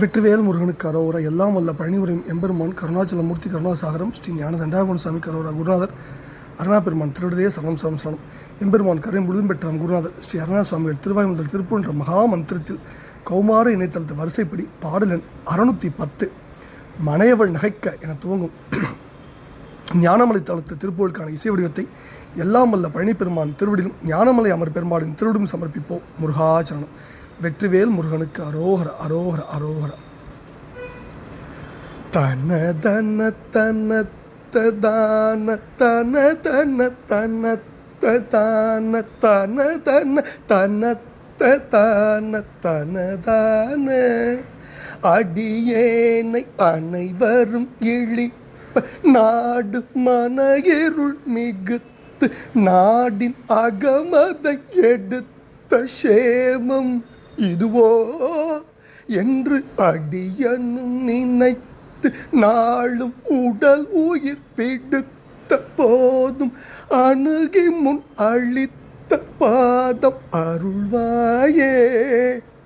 வெற்றிவேல் முருகனுக்கு கரோர எல்லாம் வல்ல பழனிபுரம் எம்பெருமான் கருணாச்சலமூர்த்தி கருணாசாகரம் ஸ்ரீ ஞான தண்டாபுரம் சாமி கரோரா குருநாதர் அருணா பெருமான் திருவிடையே சரணம் சரணம் சரணம். எம்பெருமான் கரை முழுதும் பெற்றான் குருநாதர். ஸ்ரீ அருணா சுவாமிகள் திருவாயுமந்தல் திருப்பூன்ற மகா மந்திரத்தில் கௌமார இணையதளத்து வரிசைப்படி பாடலன் அறுநூற்றி பத்து மனையவள் நகைக்க என துவங்கும் ஞானமலை தளத்து திருப்பூருக்கான இசை வடிவத்தை எல்லாம் வல்ல பழனி பெருமான் திருவடிலும் ஞானமலை அமர் பெருமாளின் திருவிடும் சமர்ப்பிப்போம் முருகாச்சரணம் வெற்றிவேல் முருகனுக்கு அரோகர அரோகர அரோகர. தன தன தன தான தன தன தன தான தன தன தன தான தன தான. அடியேனை அனைவரும் இழிப்ப நாடு மனையருள் மிகுத்து நாடின் அகமதை எடுத்த சேமம். இதுவோ என்று அடியனும் நினைத்து நாளும் உடல் உயிர் பிடித்த போதும் அணுகி முன் அழித்த பாதம் அருள்வாயே.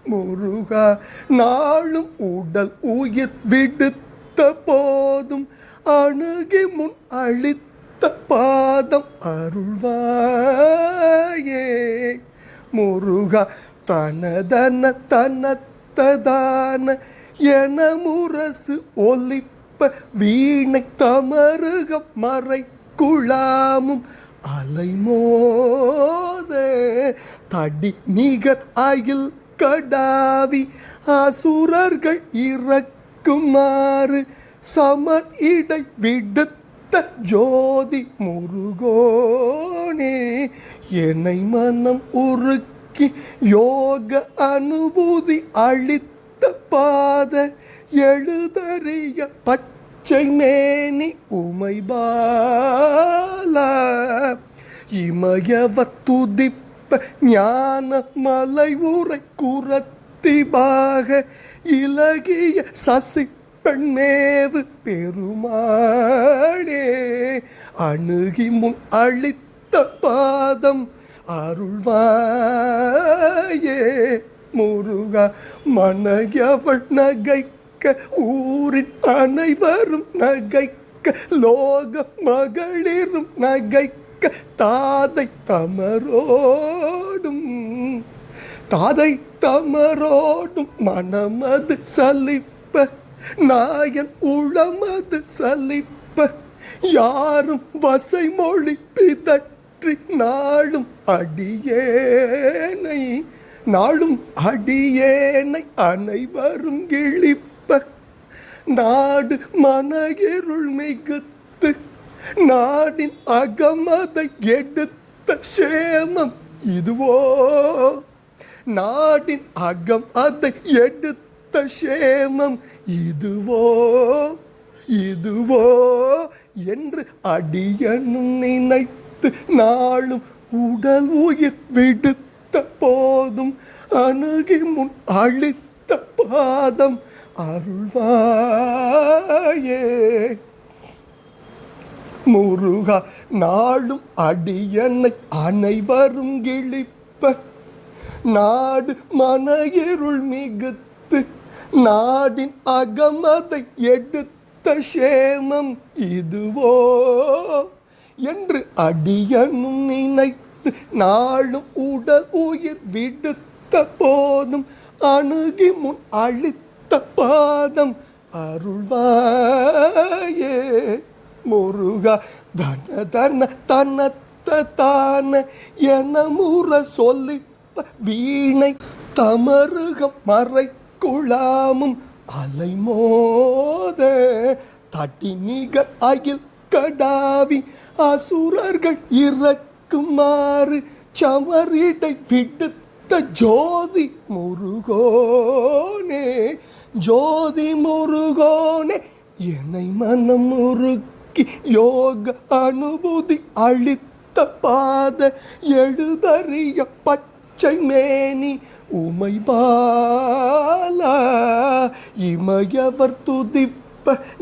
முருகா நாளும் உடல் உயிர் விடுத்த போதும் அணுகி முன் அழித்த பாதம் அருள்வாயே. முருகா தனதன தனத்ததான என முரசு ஒலிப்ப வீணை தமருக மறை குழாமும் அலைமோத. தடி நிகர் அயில் கடாவி அசுரர்கள் இறக்குமாறு சமர் இடை விடுத்த ஜோதி முருகோனே. என்னை மனம் உருக்கு நோக்கி யோக அனுபூதி அளித்த பாத எழுதறிய பச்சை மேனி உமைபால இமயவத்துதிப்ப ஞான மலை உரை குரத்திபாக இலகிய சசி பெண்மேவு பெருமாடே அணுகி முன் அழித்த பாதம் அருள்வாயே. முருகா மனையவள் நகைக்க ஊரின் அனைவரும் நகைக்க லோக மகளிரும் நகைக்க தாதை தமரோடும் தாதை தமரோடும் மனமது சலிப்ப நாயன் உளமது சலிப்ப யாரும் வசை மொழி பிதட்ட பிதற்றி நாளும் அடியேனை நாளும் அடியேனை அனைவரும் கிழிப்ப. நாடு மனகிருள் மிகுத்து நாடின் அகமதை எடுத்த சேமம் இதுவோ? நாடின் அகம் அதை எடுத்த சேமம் இதுவோ? இதுவோ? என்று அடியனும் நினைத்து நாளும் உடல் உயிர் விடுத்த போதும் அணுகி முன் அழித்த பாதம் அருள்வாயே. முருகா நாளும் அடியனை அனைவரும் கிழிப்ப நாடு மன இருள் மிகுத்து நாடின் அகமதை எடுத்த சேமம் இதுவோ. என்று அடியனும் நினைத்து நாளும் உடல் உயிர் விடுத்த போதும் அணுகி முன் அழித்த பாதம் அருள்வாயே. முருகா தன தன தனத்த தான என முற சொல்லி வீணை தமருக மறை குழாமும் அலைமோத. தட்டி நிகர் அகில் கடாவி அசுரர்கள் இறக்குமாறு சமரிடை பிடித்த ஜோதி முருகோனே ஜோதி முருகோனே என்னை மனம் முறுக்கி யோக அனுபூதி அளித்த பாத எழுதறிய பச்சை மேனி உமை பாலா இமயவர் துதிப்பு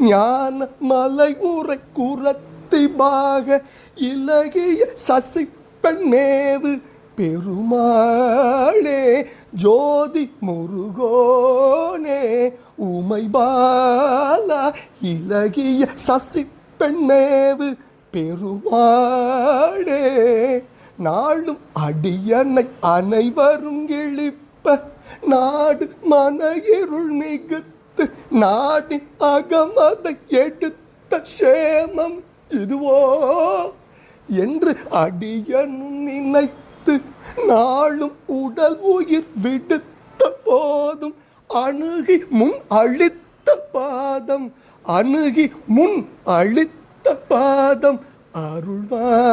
ஞான மலை உரை குரத்தி பாக இலகிய சசி பெண்மேவு பெருமாளே ஜோதி முருகோனே உமைபாலா இலகிய சசி பெண்மேவு பெருமாளே நாளும் அடியனை அனைவரும் இழிப்ப நாடு மன இருள் மிகுத்து நாடி அகமதை எடுத்த சேமம் இதுவோ? என்று அடியன் நினைத்து நாளும் உடல் உயிர் விடுத்த போதும் அணுகி முன் அழித்த பாதம் அணுகி முன் அழித்த பாதம்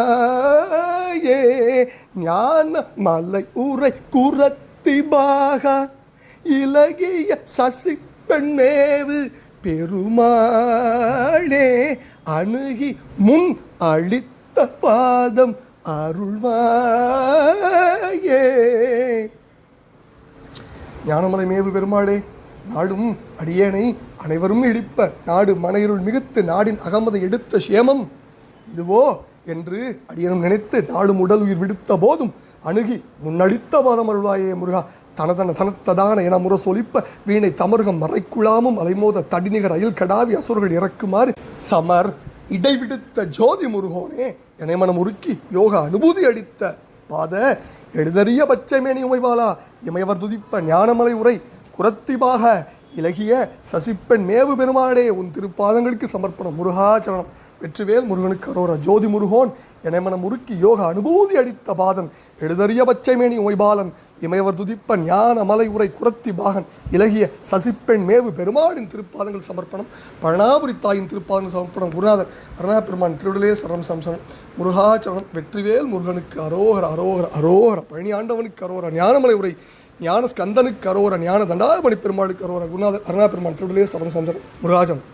அருள்வாயே. ஞான மலை உரை குரத்தி பாகா இலகிய சசி பெண்மேவு பெருமாளே அணுகி முன் அழித்த பாதம் அருள்வாயே. ஞானமலை மேவு பெருமாளே நாடும் அடியேனை அனைவரும் இழிப்ப நாடு மனையிருள் மிகுத்து நாடின் அகமதை எடுத்த சேமம் இதுவோ என்று அடியனும் நினைத்து நாடும் உடல் உயிர் விடுத்த போதும் அணுகி முன்னடித்த பாதம் அருள்வாயே முருகா. தனதன தனத்ததான என முரசொலிப்ப வீணை தமருகம் மறைக்குழாமும் அலைமோத தடிநிகர் அயில் கடாவி அசுரர்கள் இறக்குமாறு சமர் இடைவிடுத்த ஜோதி முருகோனே இணைமனம் உருக்கி யோக அனுபூதி அளித்த பாத எழுதறிய பச்சைமேனி உமைவாளா இமையவர் துதிப்ப ஞானமலை உரை குரத்திபாக இலகிய சசிப்பெண் மேவு பெருமாடே உன் திருப்பாதங்களுக்கு சமர்ப்பணம் முருகாச்சரணம். வெற்றிவேல் முருகனுக்கு அரோர ஜோதி முருகோன் என உருக்கி யோக அனுபூதி அடித்த பாதன் எழுதறிய பச்சைமேனி உமைபாலன் இமையவர் துதிப்ப ஞான மலை உரை குரத்தி பாகன் இலகிய சசிப்பெண் மேவு பெருமாளின் திருப்பாதங்கள் சமர்ப்பணம் பழனாபுரி தாயின் திருப்பாதங்கள் சமர்ப்பணம் குருநாதர் அருணா பெருமான் திருவிடலே சரணம் சம்சனம் முருகாச்சரணம் வெற்றிவேல் முருகனுக்கு அரோகர அரோகர அரோகர பழனி ஆண்டவனுக்கு அரோகர ஞானமலை உரை ஞான ஸ்கந்தனுக்கு அரோகர ஞான தண்டாபணி பெருமாளுக்கு அரோகர குருநாதர் அருணா பெருமான் திருவிடலே சரணம் சம்சனம் முருகாச்சரணம்